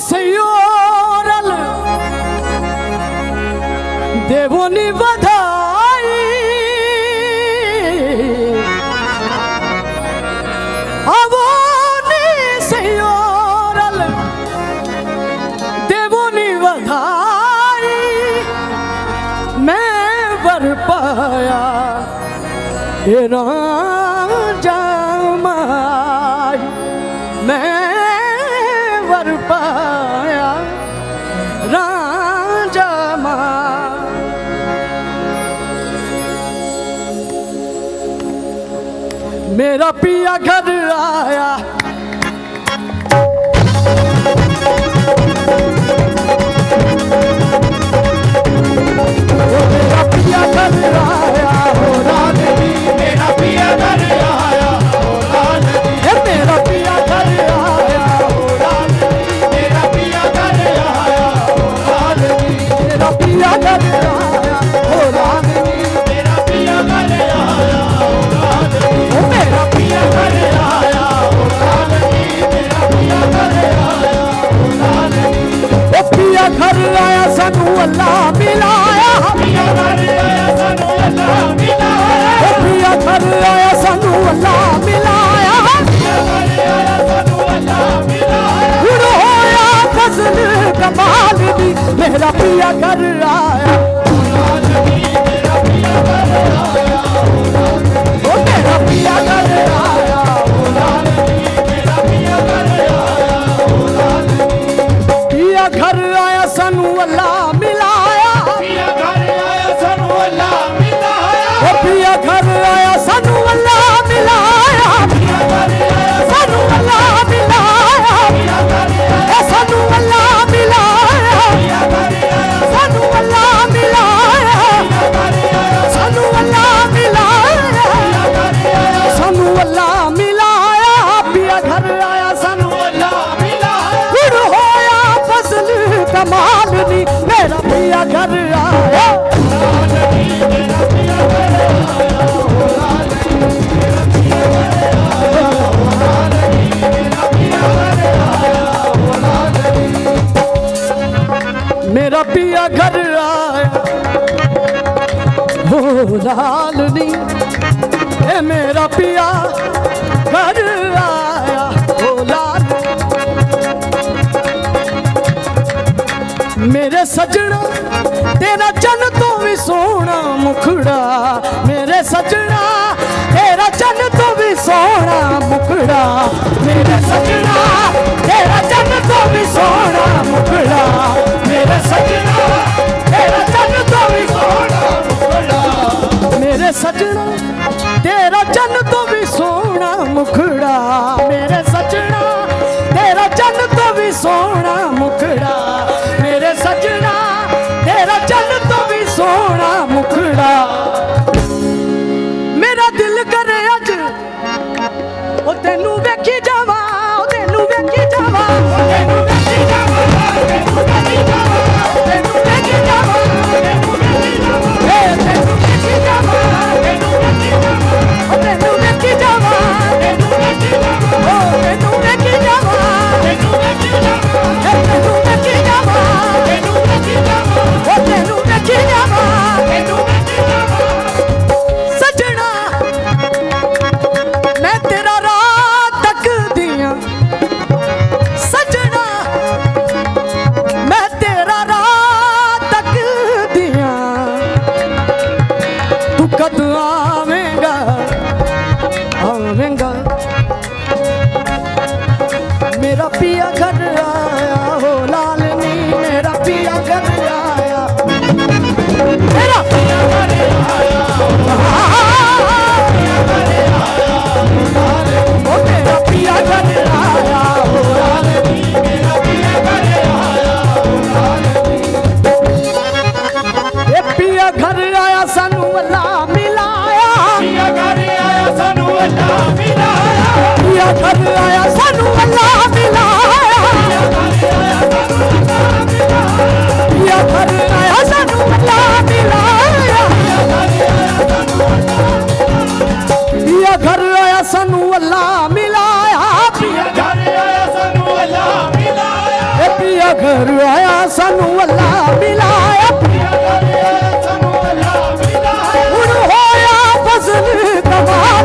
সিওরাল দেবনি বাধাই আবনি সিওরাল দেবনি বাধাই मैं बर पाया तेरा ਮੇਰਾ ਪੀਆ ਘਰ ਆਇਆ ਮੇਰਾ ਪੀਆ ਘਰ ਆਇਆ रपिया कर रहा ਮੇਰਾ ਮੇਰਾ ਪਿਆ ਘਰ ਆਇਆ। ਮੇਰਾ ਪਿਆ ਘਰ ਆਇਆ। ਮੇਰਾ ਪਿਆ ਸਜਣਾ, ਤੇਰਾ ਜਨ ਤੋਂ ਵੀ ਸੋਹਣਾ ਮੁਖੜਾ। ਮੇਰੇ ਸਜਣਾ, ਤੇਰਾ ਜਨ ਤੋਂ ਵੀ ਸੋਹਣਾ ਮੁਖੜਾ। ਮੇਰੇ ਸਜਣਾ, ਤੇਰਾ ਜਨ ਤੋਂ ਵੀ ਸੋਹਣਾ ਮੁਖੜਾ। ਮੇਰੇ ਸਜਣਾ, ਤੇਰਾ ਜਨ ਤੋਂ ਵੀ ਸੋਹਣਾ ਮੁਖੜਾ। ਮੇਰੇ ਸਜਣਾ, ਤੇਰਾ ਜਨ ਤੋਂ ਵੀ ਸੋਹਣਾ ਮੁਖੜਾ। ਤੈਨੂੰ ਵੇਖੀ ਜਾ ਰੁਆਇਆ ਸਾਨੂੰ ਅੱਲਾ ਮਿਲਾਇਆ। ਪੀਰ ਰੁਆਇਆ ਸਾਨੂੰ ਅੱਲਾ ਮਿਲਾਇਆ ਹੁਣ ਹੋਇਆ ਫਜ਼ਲ ਤਮਾਮ